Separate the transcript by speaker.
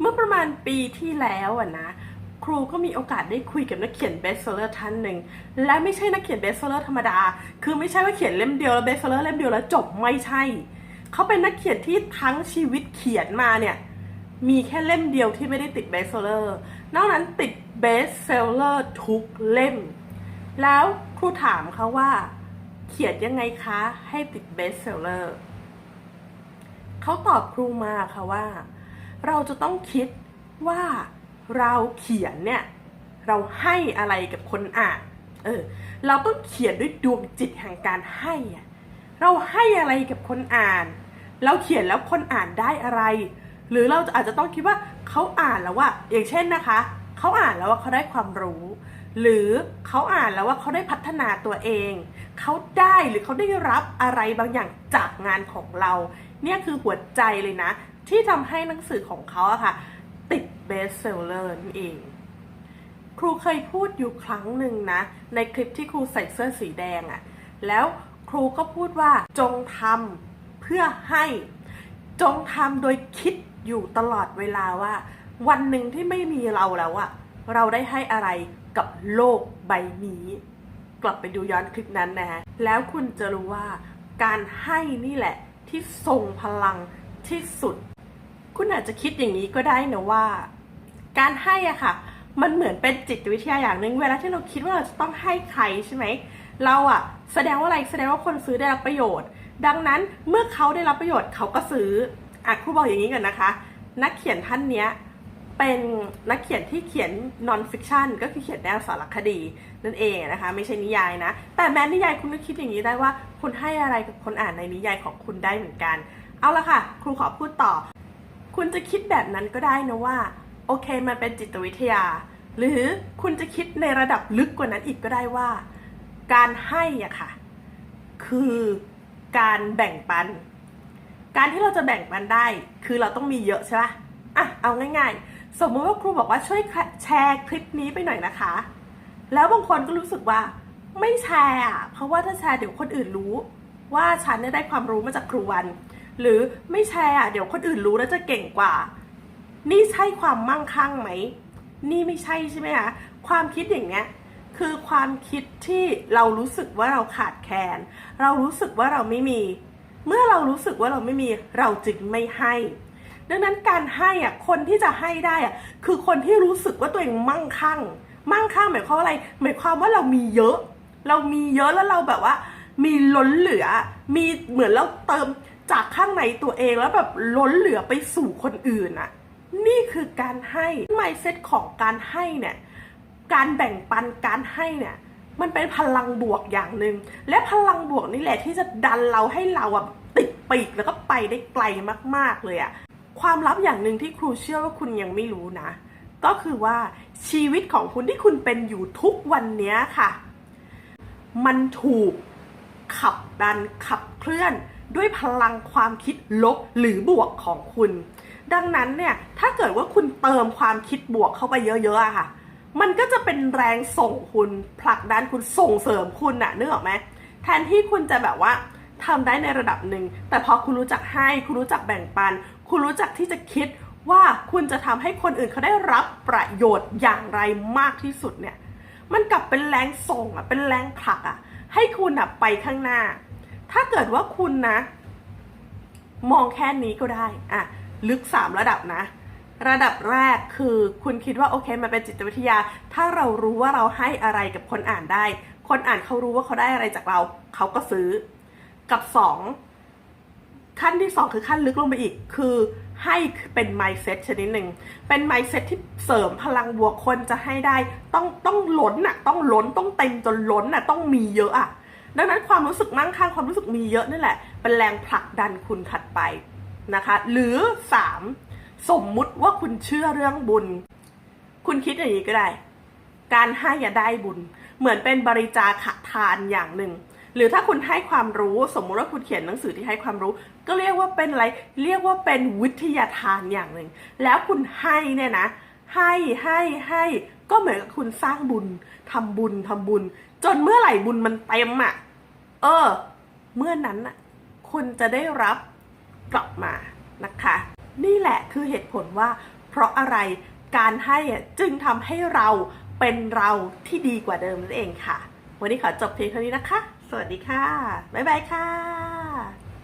Speaker 1: เมื่อประมาณปีที่แล้วอะนะ ครูก็มีโอกาสได้คุยกับนักเขียนเบสเซอร์ท่านหนึ่ง และไม่ใช่นักเขียนเบสเซอร์ธรรมดา คือไม่ใช่ว่าเขียนเล่มเดียวแล้วเบสเซอร์เล่มเดียวแล้วจบไม่ใช่ เขาเป็นนักเขียนที่ทั้งชีวิตเขียนมาเนี่ยมีแค่เล่มเดียวที่ไม่ได้ติดเบสเซอร์นอกนั้นติดเบสเซลเลอร์ทุกเล่ม แล้วครูถามเขาว่า เขียนยังไงคะให้ติดเบสเซลเลอร์เขาตอบครูมาค่ะว่า เราจะต้องคิดว่าเราเขียนเนี่ยเราให้อะไรกับคนอ่านเออเราต้องเขียนด้วยดวงจิตแห่งการให้อะเราให้อะไรกับคนอ่าน เราเขียนแล้วคนอ่านได้อะไร หรือเราอาจจะต้องคิดว่าเขาอ่านแล้วว่า อย่างเช่นนะคะเขาอ่านแล้วว่าเขาได้ความรู้ หรือเขาอ่านแล้วว่าเขาได้พัฒนาตัวเองเขาได้หรือเขาได้รับอะไรบางอย่างจากงานของเรา เนี่ยคือหัวใจเลยนะ ที่ทำให้หนังสือของเขาอะค่ะ ติดเบสเซลเลอร์นั่นเอง ครูเคยพูดอยู่ครั้งหนึ่งนะ ในคลิปที่ครูใส่เสื้อสีแดงอะแล้วครูก็พูดว่าจงทำเพื่อให้จงทำโดยคิดอยู่ตลอดเวลาว่า วันหนึ่งที่ไม่มีเราแล้วอะเราได้ให้อะไรกับโลกใบนี้ กลับไปดูย้อนคลิปนั้นนะฮะแล้วคุณจะรู้ว่าการให้นี่แหละที่ทรงพลังที่สุด คุณอาจจะคิดอย่างนี้ก็ได้นะว่า การให้อะค่ะ มันเหมือนเป็นจิตวิทยาอย่างหนึ่งเวลาที่เราคิดว่าเราจะต้องให้ใครใช่ไหมเราอะ แสดงว่าอะไรแสดงว่าคนซื้อได้รับประโยชน์ ดังนั้นเมื่อเขาได้รับประโยชน์เขาก็ซื้ออะครูบอกอย่างนี้ก่อนนะคะ นักเขียนท่านเนี้ยเป็นนักเขียนที่เขียนนอนฟิกชันก็คือเขียนแนวสารคดีนั่นเองนะคะ ไม่ใช่นิยายนะ แต่แม้นิยายคุณก็คิดอย่างนี้ได้ว่า คุณให้อะไรกับคนอ่านในนิยายของคุณได้เหมือนกัน เอาละค่ะ ครูขอพูดต่อ คุณจะคิดแบบนั้นก็ได้นะว่า โอเคมันเป็นจิตวิทยา หรือคุณจะคิดในระดับลึกกว่านั้นอีกก็ได้ว่า การให้อะค่ะ คือการแบ่งปัน การที่เราจะแบ่งปันได้ คือเราต้องมีเยอะใช่ปะอะเอาง่าย ๆ สมมติว่าครูบอกว่าช่วยแชร์คลิปนี้ไปหน่อยนะคะ แล้วบางคนก็รู้สึกว่าไม่แชร์อะเพราะว่าถ้าแชร์เดี๋ยวคนอื่นรู้ ว่าฉันได้ความรู้มาจากครูวัน หรือไม่แชร์อะเดี๋ยวคนอื่นรู้แล้วจะเก่งกว่า นี่ใช่ความมั่งคั่งไหม นี่ไม่ใช่ใช่ไหมคะความคิดอย่างเนี้ยคือความคิดที่เรารู้สึกว่าเราขาดแคลนเรารู้สึกว่าเราไม่มี เมื่อเรารู้สึกว่าเราไม่มีเราจึงไม่ให้ ดังนั้นการให้อะคนที่จะให้ได้อะคือคนที่รู้สึกว่าตัวเองมั่งคั่ง มั่งคั่งหมายความว่าอะไร หมายความว่าเรามีเยอะ เรามีเยอะแล้วเราแบบว่า มีล้นเหลือ มีเหมือนเราเติม จากข้างในตัวเองแล้วแบบล้นเหลือไปสู่คนอื่นอะนี่คือการให้ mindset ของการให้เนี่ยการแบ่งปันการให้เนี่ยมันเป็นพลังบวกอย่างหนึ่งและพลังบวกนี่แหละที่จะดันเราให้เราอะติดปีกแล้วก็ไปได้ไกลมากๆเลยอะความลับอย่างหนึ่งที่ครูเชื่อว่าคุณยังไม่รู้นะ ก็คือว่าชีวิตของคุณที่คุณเป็นอยู่ทุกวันนี้ค่ะ มันถูกขับดันขับเคลื่อน ด้วยพลังความคิดลบหรือบวกของคุณ ดังนั้นเนี่ยถ้าเกิดว่าคุณเติมความคิดบวกเข้าไปเยอะๆอะค่ะ มันก็จะเป็นแรงส่งคุณผลักดันคุณส่งเสริมคุณอะนึกออกไหมแทนที่คุณจะแบบว่าทำได้ในระดับหนึ่ง แต่พอคุณรู้จักให้คุณรู้จักแบ่งปัน คุณรู้จักที่จะคิดว่าคุณจะทำให้คนอื่นเขาได้รับประโยชน์อย่างไรมากที่สุดเนี่ย มันกลับเป็นแรงส่งอะเป็นแรงผลักอะให้คุณอะไปข้างหน้า ถ้าเกิดว่าคุณนะ มองแค่นี้ก็ได้อะลึกสามระดับนะ ระดับแรกคือคุณคิดว่าโอเคมันเป็นจิตวิทยา ถ้าเรารู้ว่าเราให้อะไรกับคนอ่านได้ คนอ่านเขารู้ว่าเขาได้อะไรจากเรา เขาก็ซื้อ กับสองขั้นที่สองคือขั้นลึกลงไปอีก คือให้เป็น mindset ชนิดหนึ่ง เป็น mindset ที่เสริมพลังบวกคนจะให้ได้ ต้องต้องล้นน่ะต้องล้นต้องเต็มจนล้นน่ะต้องมีเยอะอะ ดังนั้นความรู้สึกมั่งคั่งความรู้สึกมีเยอะนี่แหละ เป็นแรงผลักดันคุณถัดไปนะคะ หรือสามสมมุติว่าคุณเชื่อเรื่องบุญ คุณคิดอย่างนี้ก็ได้ การให้อย่าได้บุญ เหมือนเป็นบริจาคทานอย่างหนึ่ง หรือถ้าคุณให้ความรู้สมมุติว่าคุณเขียนหนังสือที่ให้ความรู้ ก็เรียกว่าเป็นอะไร เรียกว่าเป็นวิทยาทานอย่างหนึ่ง แล้วคุณให้เนี่ยนะ ให้ให้ให้ก็เหมือนกับคุณสร้างบุญทำบุญทำบุญ จนเมื่อไหร่บุญมันเต็มอะ เออ เมื่อนั้นน่ะคุณจะได้รับกลับมานะคะ นี่แหละคือเหตุผลว่า เพราะอะไรการให้อะจึงทำให้เราเป็นเราที่ดีกว่าเดิมนั่นเองค่ะ วันนี้ขอจบเพียงเท่านี้นะคะ สวัสดีค่ะ บ๊ายบายค่ะ